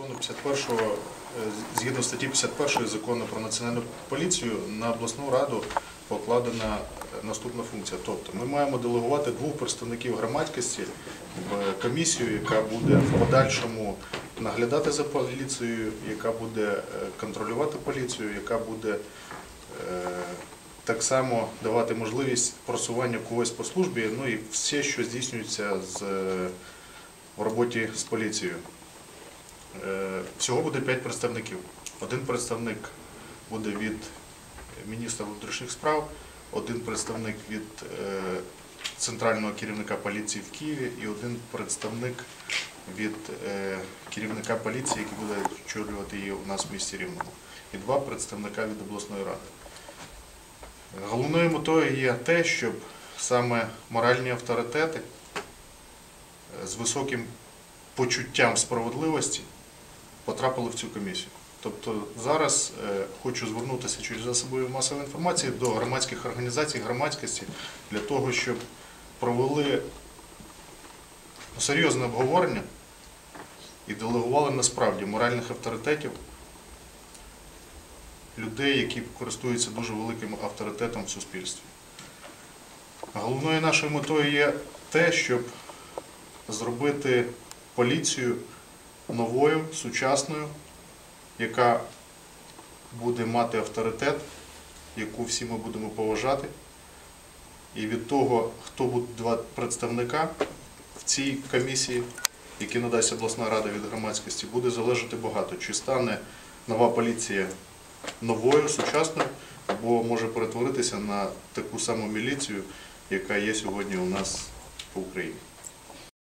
закону 51 е, згідно статті 51 закону про національну поліцію на обласну раду покладена е, наступна функція. Тобто ми маємо делегувати двох представників громадськості в комісію, яка буде в подальшому наглядати за поліцією, яка буде е, контролювати поліцію, яка буде так само давати можливість просування когось по службі, ну і все, що здійснюється в роботі з поліцією. Е, Всього буде 5 представників. Один представник буде від міністра внутрішніх справ, один представник від е, центрального керівника поліції в Києві і один представник від е, керівника поліції, який буде очолювати її у нас в місті Рівному, і два представника від обласної ради. Головною метою є те, щоб саме моральні авторитети з високим почуттям справедливості потрапили в цю комісію. Тобто зараз е, хочу звернутися через засоби масової інформації до громадських організацій, громадськості для того, щоб провели серйозне обговорення і делегували насправді моральних авторитетів людей, які користуються дуже великим авторитетом в суспільстві. Головною нашою метою є те, щоб зробити поліцію новою, сучасною, яка буде мати авторитет, яку всі ми будемо поважати. І від того, хто буде два представника в цій комісії, які надасть обласна рада від громадськості, буде залежати багато. Чи стане нова поліція новою, сучасною, або може перетворитися на таку саму міліцію, яка є сьогодні у нас по Україні.